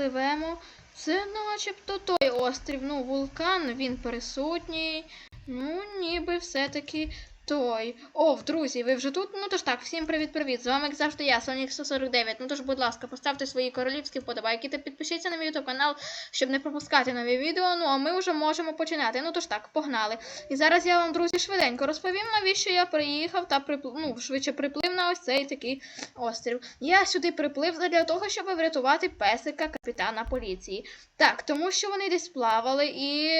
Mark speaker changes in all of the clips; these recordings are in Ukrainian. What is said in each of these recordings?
Speaker 1: пливемо. Це начебто той острів. Ну, вулкан, він присутній. Ну, ніби все-таки той. О, друзі, ви вже тут? Ну тож так, всім привіт-привіт. З вами, як завжди, я, Сонік 149. Ну тож, будь ласка, поставте свої королівські вподобайки та підпишіться на мій канал, щоб не пропускати нові відео. Ну а ми вже можемо починати. Ну тож так, погнали. І зараз я вам, друзі, швиденько розповім, навіщо я приїхав та приплив, ну, швидше приплив на ось цей такий острів. Я сюди приплив для того, щоб врятувати песика капітана поліції. Так, тому що вони десь плавали і.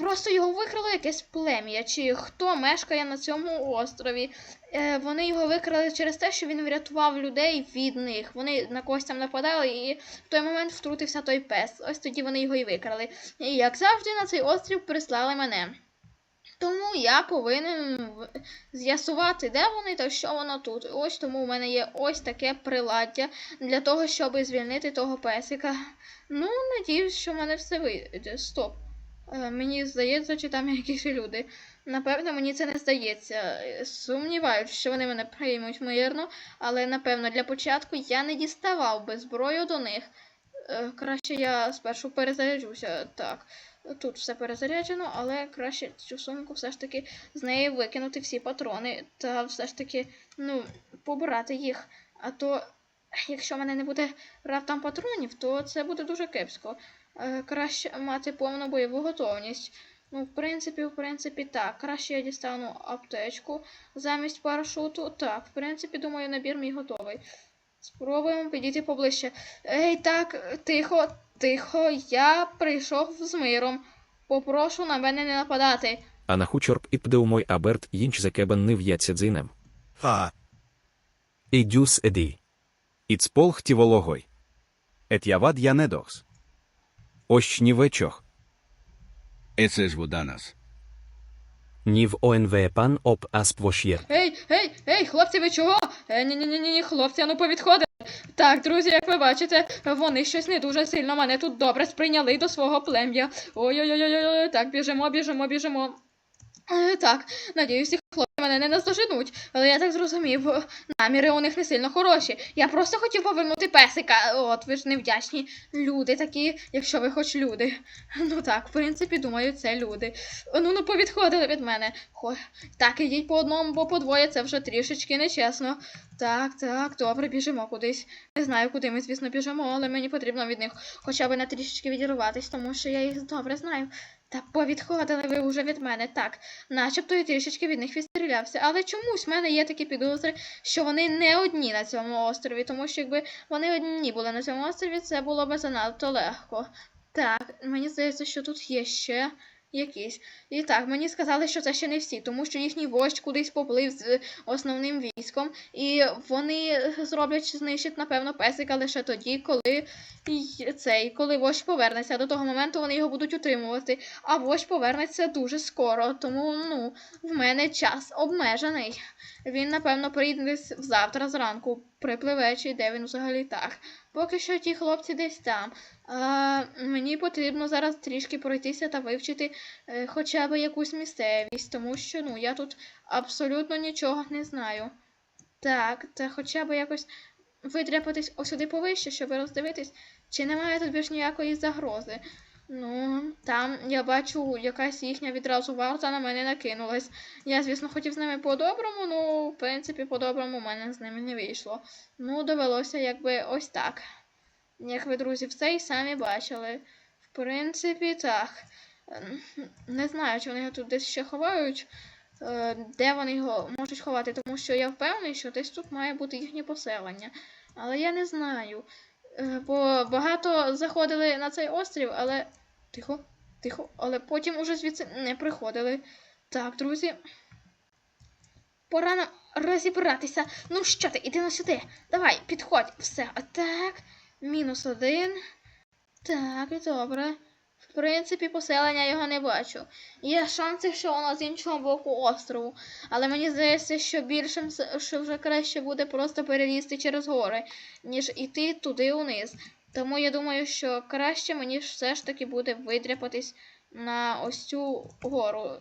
Speaker 1: Просто його викрало якесь плем'я, чи хто мешкає на цьому острові. Е, вони його викрали через те, що він врятував людей від них. Вони на когось там нападали, і в той момент втрутився той пес. Ось тоді вони його і викрали. І як завжди, на цей острів прислали мене. Тому я повинен з'ясувати, де вони та що воно тут. Ось тому в мене є ось таке приладдя для того, щоб звільнити того песика. Ну, надіюсь, що в мене все вийде. Стоп. Е, Мені здається, чи там якісь люди. Напевно, мені це не здається. Е, Сумніваюся, що вони мене приймуть мирно, але напевно для початку я не діставав би зброю до них. Е, Краще я спершу перезаряджуся. Так, тут все перезаряджено, але краще цю сумку все ж таки з неї викинути всі патрони та все ж таки, ну, побрати їх. А то, якщо в мене не буде раптом патронів, то це буде дуже кепсько. Е, краще мати повну бойову готовність. Ну, в принципі, в принципі, так. Краще я дістану аптечку замість парашуту. Так, в принципі, думаю, набір мій готовий. Спробуємо підійти поближче. Ей, так, тихо, тихо, я прийшов з миром. Попрошу на мене не нападати.
Speaker 2: Ana Huchorp ipdeumoi abert yinch zekeben niv yatsedzinem.
Speaker 3: Ha,
Speaker 2: Eidius edi.
Speaker 3: ицполх тивологой. Et javad janedors.
Speaker 2: Ощ нівечох.
Speaker 3: Ні vodanas.
Speaker 2: Нів онвепан об аспвошєр.
Speaker 1: Ей, ей, ей, хлопці, ви чого? Е, ні, ні, ні, ні, хлопці, ану ну повідходили. Так, друзі, як ви бачите, вони щось не дуже сильно мене тут добре сприйняли до свого плем'я. Ой-ой-ой, так, біжимо, біжимо, біжимо. Е, Так, надіюсь, ці хлопці мене не наздоженуть, але я так зрозумів, е, наміри у них не сильно хороші. Я просто хотів повернути песика. От, ви ж невдячні люди такі, якщо ви хоч люди. Ну так, в принципі, думаю, це люди. Ну, ну, повідходили від мене. Хо... Так, ідіть по одному, бо по двоє це вже трішечки нечесно. Так, так, добре, біжимо кудись. Не знаю, куди ми, звісно, біжимо, але мені потрібно від них хоча б на трішечки відірватись, тому що я їх добре знаю. Та повідходили ви вже від мене, так. Начебто я трішечки від них відстрілявся, але чомусь в мене є такі підозри, що вони не одні на цьому острові, тому що якби вони одні були на цьому острові, це було б занадто легко. Так, мені здається, що тут є ще якісь. І так, мені сказали, що це ще не всі, тому що їхній вождь кудись поплив з основним військом, і вони зроблять знищить, напевно, песика лише тоді, коли цей, коли вождь повернеться. До того моменту вони його будуть утримувати, а вождь повернеться дуже скоро, тому ну, в мене час обмежений. Він, напевно, прийде десь завтра зранку, припливе, чи де він взагалі так. Поки що ті хлопці десь там. А, мені потрібно зараз трішки пройтися та вивчити е, хоча б якусь місцевість, тому що ну, я тут абсолютно нічого не знаю. Так, та хоча б якось видряпатись ось сюди повище, щоб роздивитись, чи немає тут більш ніякої загрози. Ну, там я бачу, якась їхня відразу варта на мене накинулась. Я, звісно, хотів з ними по-доброму, ну, в принципі, по-доброму в мене з ними не вийшло. Ну, довелося якби ось так. Як ви, друзі, все і самі бачили. В принципі, так. Ем, Не знаю, чи вони його тут десь ще ховають, е, де вони його можуть ховати, тому що я впевнений, що десь тут має бути їхнє поселення. Але я не знаю. Е, Бо багато заходили на цей острів, але. Тихо, тихо, але потім уже звідси не приходили. Так, друзі. Пора нам розібратися. Ну що ти, іди на сюди. Давай, підходь. Все, отак. Мінус один. Так, добре. В принципі, поселення його не бачу. Є шанси, що воно з іншого боку острову. Але мені здається, що більшим що вже краще буде просто перелізти через гори, ніж іти туди униз. Тому я думаю, що краще мені все ж таки буде видряпатись на ось цю гору,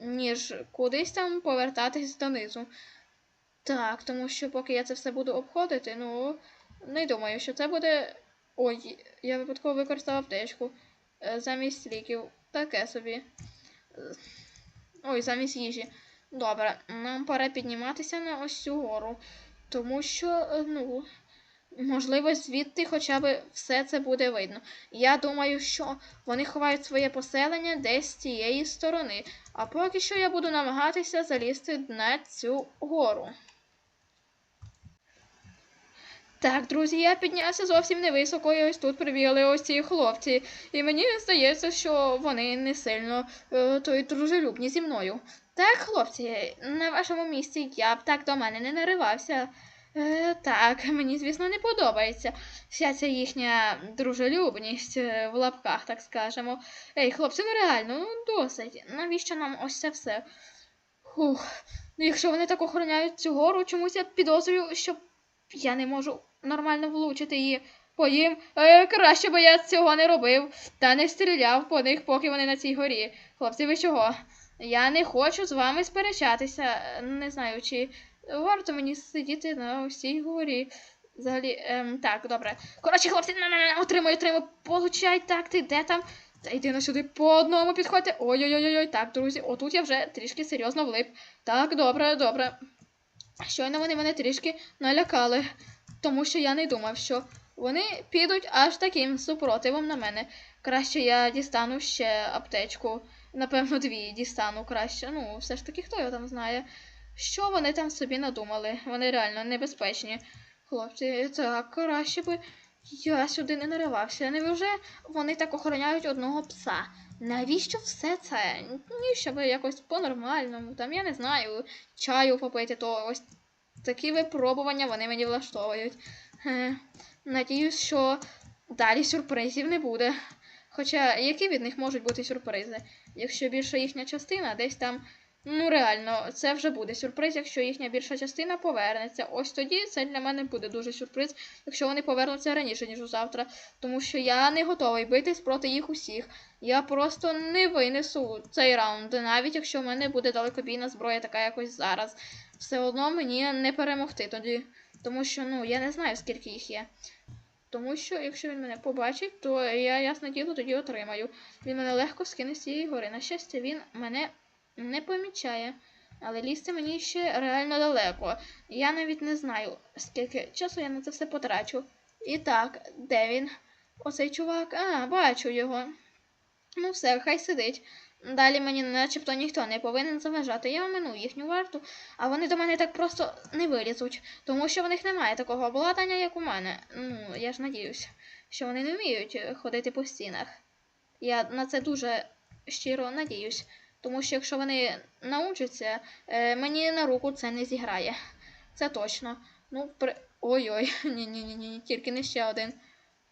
Speaker 1: ніж кудись там повертатись донизу. Так, тому що поки я це все буду обходити, ну не думаю, що це буде Ой, я випадково використав аптечку. Е, Замість ліків. Таке собі. Ой, замість їжі. Добре, нам пора підніматися на ось цю гору. Тому що, е, ну, можливо, звідти хоча б все це буде видно. Я думаю, що вони ховають своє поселення десь з цієї сторони. А поки що я буду намагатися залізти на цю гору. Так, друзі, я піднявся зовсім невисоко, і ось тут прибігли ось ці хлопці. І мені здається, що вони не сильно е, то й дружелюбні зі мною. Так, хлопці, на вашому місці я б так до мене не наривався. Е, так, мені, звісно, не подобається вся ця їхня дружелюбність е, в лапках, так скажемо. Ей, хлопці, ну реально, ну досить. Навіщо нам ось це все? Хух. Ну, якщо вони так охороняють цю гору, чомусь я підозрюю, що я не можу нормально влучити її. По їм е, краще би я цього не робив та не стріляв по них, поки вони на цій горі. Хлопці, ви чого? Я не хочу з вами сперечатися. Е, Не знаю, чи варто мені сидіти на ось цій горі. Взагалі, ем, так, добре. Коротше, хлопці, на, на, на, отримуй, получай, так, ти де там? Та йди на сюди по одному підходьте. Ой-ой-ой, так, друзі, отут я вже трішки серйозно влип. Так, добре, добре. Щойно вони мене трішки налякали, тому що я не думав, що вони підуть аж таким супротивом на мене. Краще я дістану ще аптечку. Напевно, дві дістану краще. Ну, все ж таки, хто його там знає. Що вони там собі надумали? Вони реально небезпечні. Хлопці, так, краще би я сюди не наривався. Невже вони так охороняють одного пса? Навіщо все це? Ні, щоб якось по-нормальному, там я не знаю, чаю попити, то ось такі випробування вони мені влаштовують. Е, надіюсь, що далі сюрпризів не буде. Хоча які від них можуть бути сюрпризи? Якщо більша їхня частина десь там. Ну, реально, це вже буде сюрприз, якщо їхня більша частина повернеться. Ось тоді це для мене буде дуже сюрприз, якщо вони повернуться раніше, ніж завтра. Тому що я не готовий битись проти їх усіх. Я просто не винесу цей раунд, навіть якщо в мене буде далекобійна зброя, така якось зараз. Все одно мені не перемогти тоді. Тому що, ну, я не знаю, скільки їх є. Тому що, якщо він мене побачить, то я ясне діло тоді отримаю. Він мене легко скине з цієї гори. На щастя, він мене не помічає. Але лізти мені ще реально далеко. Я навіть не знаю, скільки часу я на це все потрачу. І так, де він? Оцей чувак. А, бачу його. Ну все, хай сидить. Далі мені начебто ніхто не повинен заважати. Я омину їхню варту, а вони до мене так просто не вилізуть, тому що в них немає такого обладнання, як у мене. Ну, я ж надіюсь, що вони не вміють ходити по стінах. Я на це дуже щиро надіюсь. Тому що якщо вони научаться, е, мені на руку це не зіграє. Це точно. Ну, при... Ой-ой, ні-ні-ні, ні, тільки не ще один.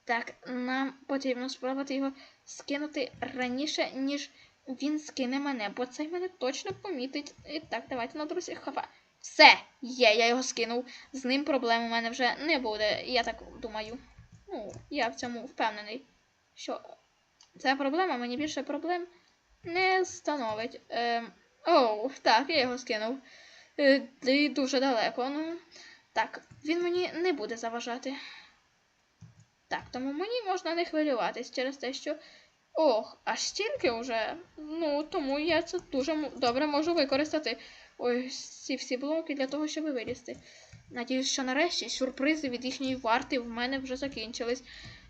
Speaker 1: Так, нам потрібно спробувати його скинути раніше, ніж він скине мене, бо цей мене точно помітить. І так, давайте на друзі. Хопа. Все, є, я його скинув. З ним проблем у мене вже не буде, я так думаю. Ну, я в цьому впевнений. Що ця проблема мені більше проблем не становить. Ем, оу, так, я його скинув. Е, дуже далеко. Ну, так, він мені не буде заважати. Так, тому мені можна не хвилюватись через те, що. Ох, аж стільки вже. Ну, тому я це дуже добре можу використати. Ось ці всі блоки для того, щоб вилізти. Надіюсь, що нарешті сюрпризи від їхньої варти в мене вже закінчились.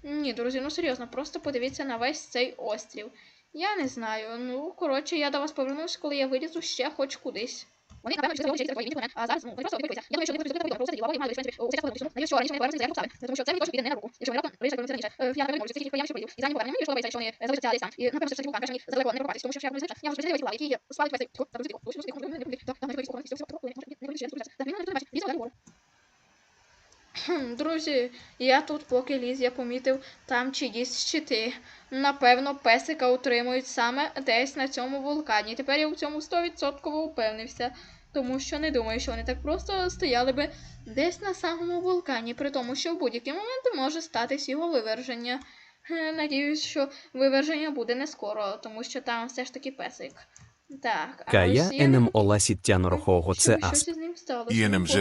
Speaker 1: Ні, друзі, ну серйозно, просто подивіться на весь цей острів. Я не знаю. Ну, коротше, я до вас повернусь, коли я вилізу ще хоч кудись. Вони, напевно, через через твої мене, а зараз ну, вони просто викликаються. Я думаю, що вони просто викликаються, просто ділового і мали у цей час. Надіюсь, що раніше вони повернуться з обставин, тому що це мені точно піде не на руку. Якщо вони раптом вирішать повернутися раніше. Е, Я напевно можу, тільки я ще прийду. І за ним повернення мені подобається, що вони е, залишаться десь там. І напевно, що це вулкан, краще мені задалеко не прокопатись, тому що я думаю, звичайно, я можу спеціалізувати лави, які спалить весь цей тьфу, та друзі, ось ось вони не будуть. Так, там не вийшло, вони всі всі вони не будуть ще спуститися. Так, він не бачить, лізь далі вгору. Хм, Друзі, я тут поки ліз, я помітив там чиїсь щити. Напевно, песика утримують саме десь на цьому вулкані. Тепер я у цьому 100% упевнився. Тому що не думаю, що вони так просто стояли би десь на самому вулкані, при тому, що в будь-який момент може статись його виверження. Е, Надіюсь, що виверження буде не скоро, тому що там все ж таки песик. Так, а
Speaker 2: Кая
Speaker 1: ось я не
Speaker 2: енем
Speaker 1: хотів-
Speaker 2: оласіт тянорохого це асп.
Speaker 1: щось із ним сталося.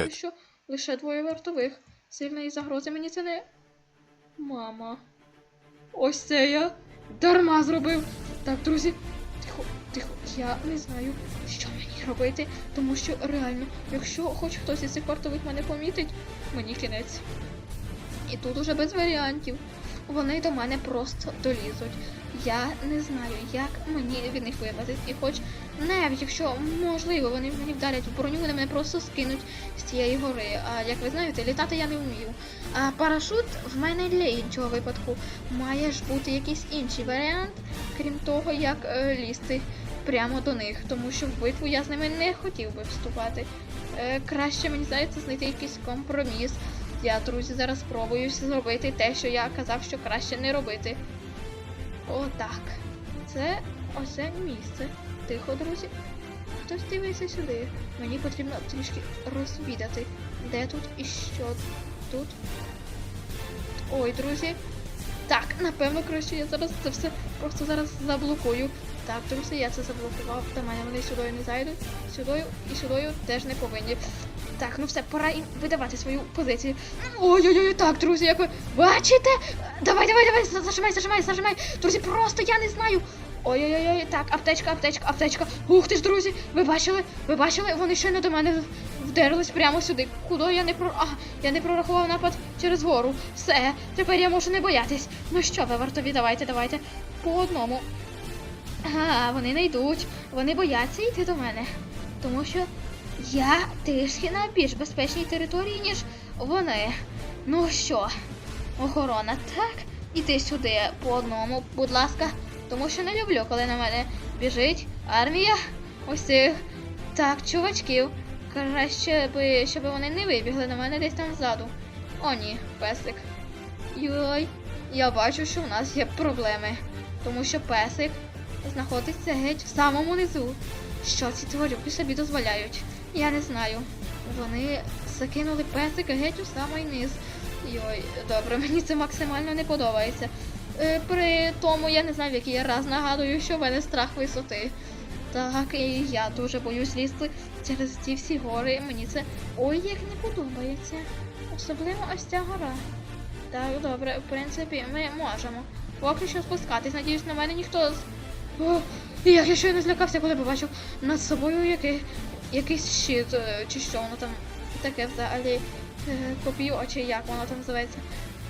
Speaker 1: Поки що лише двоє вартових. Сильної загрози мені це не. Мама. Ось це я дарма зробив. Так, друзі, тихо, тихо. Я не знаю, що мені робити, тому що реально, якщо хоч хтось із цих вартових мене помітить, мені кінець. І тут уже без варіантів. Вони до мене просто долізуть. Я не знаю, як мені від них вибратись. І хоч навіть якщо можливо вони мені вдарять в броню, вони мене просто скинуть з цієї гори. А як ви знаєте, літати я не вмію. А парашут в мене для іншого випадку. Має ж бути якийсь інший варіант, крім того, як е, лізти прямо до них, тому що в битву я з ними не хотів би вступати. Е, краще мені здається знайти якийсь компроміс. Я, друзі, зараз спробую зробити те, що я казав, що краще не робити. Отак. Це оце місце. Тихо, друзі. Хтось дивиться сюди. Мені потрібно трішки розвідати, де тут і що тут. Ой, друзі. Так, напевно, краще я зараз це все просто зараз заблокую. Так, друзі, я це заблокував. До мене вони сюди не зайдуть. Сюдою і сюдою теж не повинні. Так, ну все, пора їм видавати свою позицію. Ой-ой-ой, так, друзі, як ви бачите? Давай, давай, давай, за- зажимай, зажимай, зажимай. Друзі, просто я не знаю. Ой-ой-ой, так, аптечка, аптечка, аптечка. Ух ти ж, друзі, ви бачили? Ви бачили? Вони щойно до мене вдерлись прямо сюди. Куди я не про. А, я не прорахував напад через гору. Все, тепер я можу не боятись. Ну що ви, вартові, давайте, давайте. По одному. А, вони не йдуть. Вони бояться йти до мене. Тому що я трішки на більш безпечній території, ніж вони. Ну що, охорона, так? Іди сюди по одному, будь ласка. Тому що не люблю, коли на мене біжить армія цих так, чувачків. Краще би, щоб вони не вибігли на мене десь там ззаду. О, ні, песик. Йой, я бачу, що в нас є проблеми. Тому що песик знаходиться геть в самому низу. Що ці тварюки собі дозволяють? Я не знаю. Вони закинули песика геть у самий низ. Йой, добре, мені це максимально не подобається. Е, при тому я не знаю, в який я раз нагадую, що в мене страх висоти. Так, і я дуже боюсь лізти через ці всі гори. Мені це ой як не подобається. Особливо ось ця гора. Так, добре, в принципі, ми можемо. Поки що спускатись. Надіюсь, на мене ніхто. О, я щойно злякався, коли побачив над собою який, якийсь щит, е, чи що воно там таке взагалі. Е, Копію очі, як воно там називається.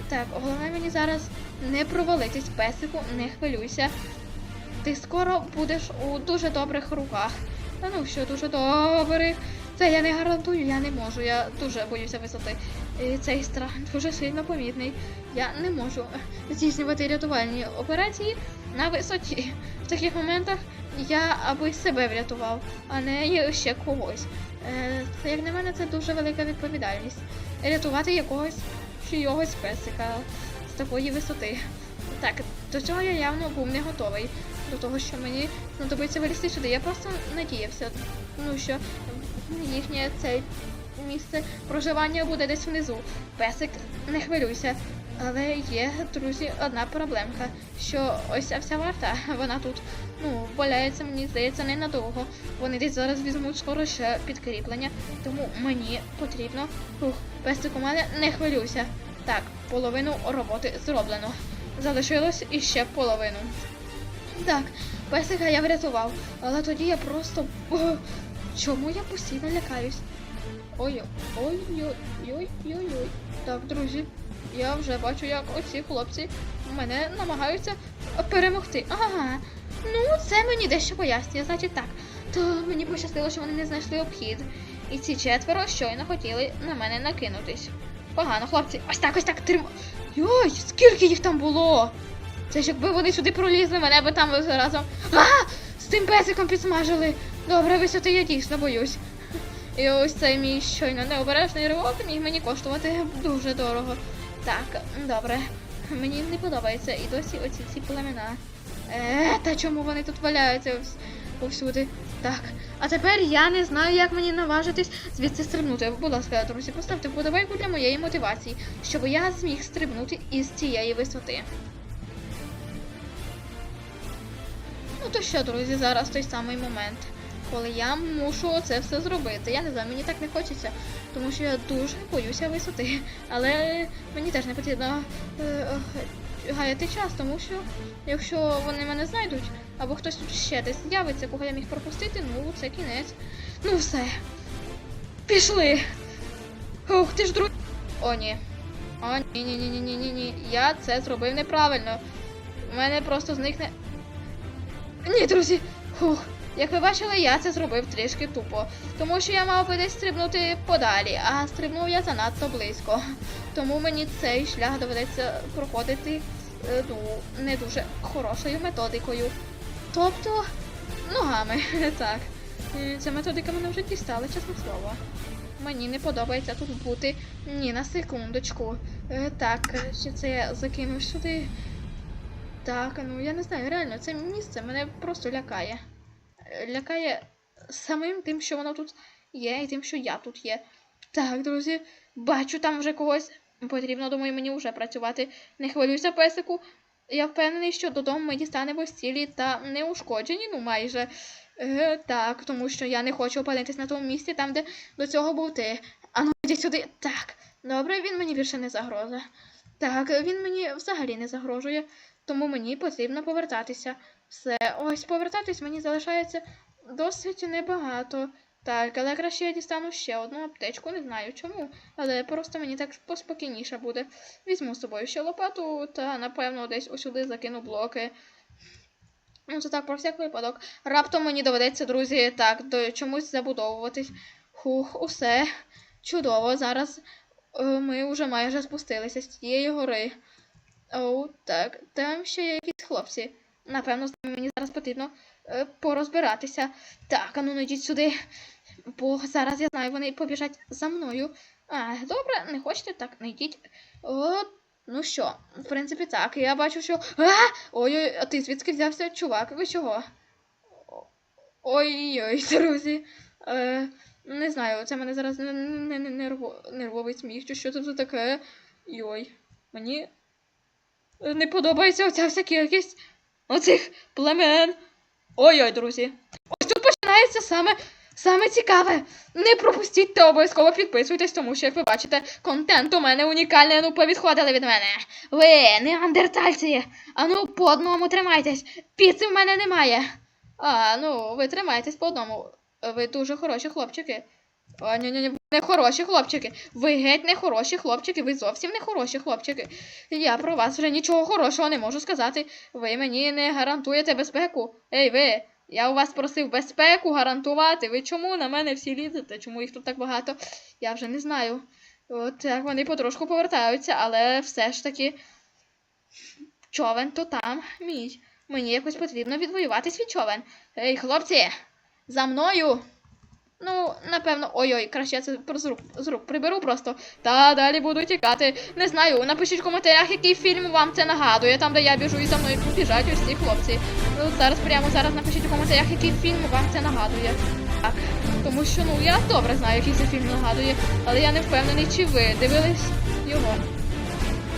Speaker 1: Так, головне мені зараз не провалитись песику, не хвилюйся. Ти скоро будеш у дуже добрих руках. Та ну що, дуже добрих. Це я не гарантую, я не можу. Я дуже боюся висоти. І цей страх дуже сильно помітний. Я не можу е, здійснювати рятувальні операції на висоті. В таких моментах я аби себе врятував, а не ще когось. Е, Це, як на мене, це дуже велика відповідальність. Рятувати якогось чийогось песика з такої висоти. Так, до цього я явно був не готовий. До того, що мені знадобиться вилізти сюди. Я просто надіявся, ну що їхнє це місце проживання буде десь внизу. Песик, не хвилюйся. Але є, друзі, одна проблемка, що ось ця вся варта, вона тут, ну, валяється, мені здається, ненадовго. Вони десь зараз візьмуть скоро ще підкріплення, тому мені потрібно. Ух, песик у мене не хвилюйся. Так, половину роботи зроблено. Залишилось іще половину. Так, песика я врятував, але тоді я просто. Чому я постійно лякаюсь? Ой, ой, ой, ой, ой, ой. Так, друзі, я вже бачу, як оці хлопці мене намагаються перемогти. Ага. Ну, це мені дещо пояснює. Значить так. То мені пощастило, що вони не знайшли обхід. І ці четверо щойно хотіли на мене накинутись. Погано, хлопці. Ось так, ось так трима. Йой, скільки їх там було? Це ж якби вони сюди пролізли, мене би там разом. А! З тим песиком підсмажили. Добре, висоти я дійсно боюсь. І ось цей мій щойно необережний ривок міг мені коштувати дуже дорого. Так, добре. Мені не подобається і досі оці ці племена. Е, та чому вони тут валяються вс- повсюди? Так. А тепер я не знаю, як мені наважитись звідси стрибнути. Будь ласка, друзі, поставте вподобайку для моєї мотивації, щоб я зміг стрибнути із цієї висоти. Ну то що, друзі, зараз той самий момент, коли я мушу це все зробити. Я не знаю, мені так не хочеться тому що я дуже боюся висоти. Але мені теж не потрібно е, е, гаяти час, тому що якщо вони мене знайдуть, або хтось тут ще десь з'явиться, кого я міг пропустити, ну це кінець. Ну все. Пішли. Ух, ти ж друг. О, ні. О, ні, ні, ні, ні, ні, ні, ні. Я це зробив неправильно. У мене просто зникне. Ні, друзі. Фух. Як ви бачили, я це зробив трішки тупо. Тому що я мав би десь стрибнути подалі, а стрибнув я занадто близько. Тому мені цей шлях доведеться проходити е, ну, не дуже хорошою методикою. Тобто ногами. Так. Е, Ця методика мене вже дістала, чесне слово. Мені не подобається тут бути ні на секундочку. Е, так, е, ще це я закину сюди. Так, ну я не знаю, реально, це місце мене просто лякає. Лякає самим тим, що воно тут є, і тим, що я тут є. Так, друзі, бачу там вже когось. Потрібно, думаю, мені вже працювати. Не хвилюйся, песику. Я впевнений, що додому ми дістанемо цілі та неушкоджені, ну майже. Е, так, тому що я не хочу опинитись на тому місці, там, де до цього був ти. Ану, йди сюди. Так. Добре, він мені більше не загроза. Так, він мені взагалі не загрожує, тому мені потрібно повертатися. Все, ось повертатись мені залишається досить небагато. Так, але краще я дістану ще одну аптечку, не знаю чому, але просто мені так поспокійніше буде. Візьму з собою ще лопату та, напевно, десь усюди закину блоки. Ну, це так, про всяк випадок. Раптом мені доведеться, друзі, так, до чомусь забудовуватись. Хух, усе. Чудово. Зараз е, ми вже майже спустилися з тієї гори. Оу, так, там ще є якісь хлопці. Напевно, з ними мені зараз потрібно е, порозбиратися. Так, а ну йдіть сюди. Бо зараз я знаю, вони побіжать за мною. А, добре, не хочете, так, не. От, ну що, в принципі, так. Я бачу, що. Ой-ой, а ти звідки взявся, чувак? Ви чого? Ой-ой, друзі. Е, не знаю, це мене зараз не, не, не нерво, нервовий сміх, чи що це тут таке. Йой. Мені не подобається оця вся кількість оцих племен. Ой-ой, друзі. Ось тут починається саме, саме цікаве. Не пропустіть та обов'язково підписуйтесь, тому що, як ви бачите, контент у мене унікальний, ну повідходили від мене. Ви, неандертальці, а ну по одному тримайтесь. Піци в мене немає. А, ну, ви тримайтесь по одному. Ви дуже хороші хлопчики. О, ні, ні, ні, ви не хороші хлопчики. Ви геть не хороші хлопчики, ви зовсім не хороші хлопчики. Я про вас вже нічого хорошого не можу сказати. Ви мені не гарантуєте безпеку. Ей, ви, я у вас просив безпеку гарантувати. Ви чому на мене всі лізете? Чому їх тут так багато? Я вже не знаю. От так вони потрошку повертаються, але все ж таки човен то там мій. Мені якось потрібно відвоювати свій човен. Ей, хлопці, за мною. Ну, напевно, ой-ой, краще я це з рук, з рук приберу просто. Та далі буду тікати. Не знаю, напишіть в коментарях, який фільм вам це нагадує, там, де я біжу і за мною біжать ось ці хлопці. Ну, зараз прямо зараз напишіть у коментарях, який фільм вам це нагадує. Так. Тому що, ну, я добре знаю, який це фільм нагадує, але я не впевнений, чи ви дивились його.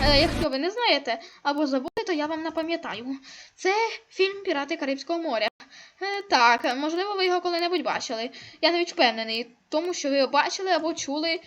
Speaker 1: Е, якщо ви не знаєте або забули, то я вам напам'ятаю. Це фільм Пірати Карибського моря. Е, так, можливо, ви його коли-небудь бачили. Я навіть впевнений, тому що ви його бачили або чули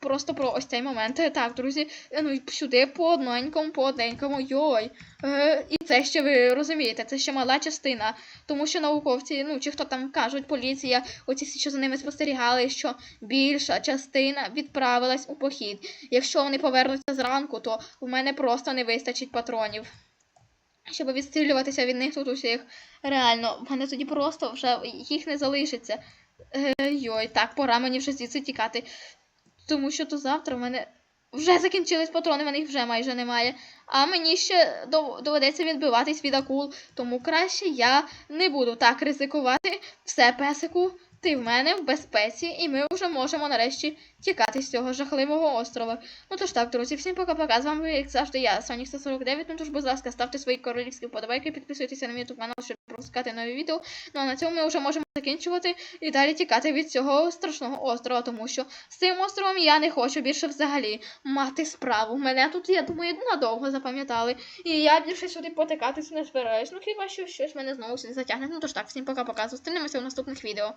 Speaker 1: просто про ось цей момент. Е, Так, друзі, е, ну сюди по одненькому, по одненькому, йой. Е, і це ще ви розумієте, це ще мала частина. Тому що науковці, ну чи хто там кажуть, поліція, оці всі, що за ними спостерігали, що більша частина відправилась у похід. Якщо вони повернуться зранку, то в мене просто не вистачить патронів. Щоб відстрілюватися від них тут усіх. Реально, в мене тоді просто вже їх не залишиться. Йой, так, пора мені вже звідси тікати. Тому що то завтра в мене вже закінчились патрони, в мене їх вже майже немає. А мені ще доведеться відбиватись від акул, тому краще я не буду так ризикувати. Все, песику, ти в мене в безпеці, і ми вже можемо нарешті тікати з цього жахливого острова. Ну тож так, друзі, всім пока-пока. З вами, як завжди, я, Сонік 149. Ну тож, будь ласка, ставте свої королівські вподобайки, підписуйтеся на мій YouTube канал, щоб пропускати нові відео. Ну а на цьому ми вже можемо закінчувати і далі тікати від цього страшного острова, тому що з цим островом я не хочу більше взагалі мати справу. Мене тут, я думаю, надовго запам'ятали. І я більше сюди потикатись не збираюсь. Ну хіба що щось мене знову сюди затягне. Ну тож так, всім пока-пока. Зустрінемося в наступних відео.